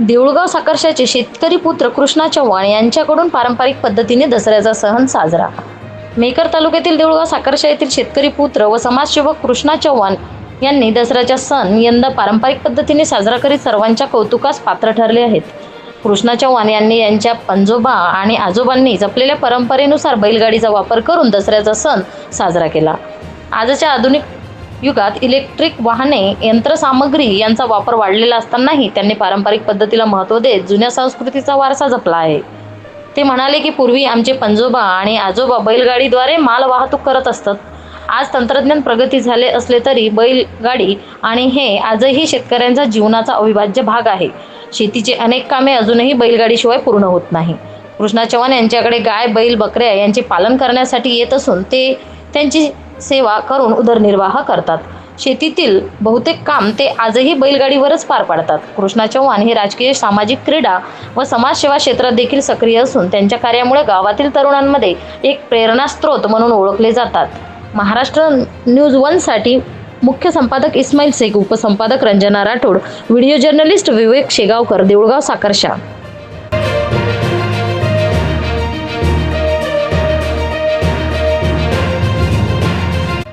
देऊळगाव साकर्शाचे शेतकरी पुत्र कृष्णा चव्हाण यांच्याकडून पारंपरिक पद्धतीने दसऱ्याचा सण साजरा. मेकर तालुक्यातील देऊळगाव साकर्शा येथील शेतकरी पुत्र व समाजसेवक कृष्णा चव्हाण यांनी दसऱ्याचा सण यंदा पारंपरिक पद्धतीने साजरा करीत सर्वांच्या कौतुकास पात्र ठरले आहेत. कृष्णा चव्हाण यांनी यांच्या पंजोबा आणि आजोबांनी जपलेल्या परंपरेनुसार बैलगाडीचा वापर करून दसऱ्याचा सण साजरा केला. आजच्या आधुनिक युगात इलेक्ट्रिक वाहने यंत्रसामग्री यांचा वापर वाढलेला असतानाही त्यांनी पारंपरिक पद्धतीला महत्त्व देत जुन्या संस्कृतीचा वारसा जपला आहे. ते म्हणाले की पूर्वी आमचे पंजोबा आणि आजोबा बैलगाडीद्वारे माल वाहतूक करत असतात आज तंत्रज्ञान प्रगती झाले असले तरी बैलगाडी आणि हे आजही शेतकऱ्यांचा जीवनाचा अविभाज्य भाग आहे. शेतीचे अनेक कामे अजूनही बैलगाडीशिवाय पूर्ण होत नाही. कृष्णा चव्हाण यांच्याकडे गाय बैल बकऱ्या यांचे पालन करण्यासाठी येत असून ते त्यांची सेवा करून उदरनिर्वाह करतात. शेतीतील बहुतेक काम ते आजही बैलगाडीवरच पार पाडतात. कृष्णा चव्हाण हे राजकीय सामाजिक क्रीडा व समाजसेवा क्षेत्रात देखील सक्रिय असून त्यांच्या कार्यामुळे गावातील तरुणांमध्ये एक प्रेरणास्त्रोत म्हणून ओळखले जातात. महाराष्ट्र न्यूज वनसाठी मुख्य संपादक इस्माईल शेख उपसंपादक रंजना राठोड व्हिडिओ जर्नलिस्ट विवेक शेगावकर देऊळगाव साकर्शा.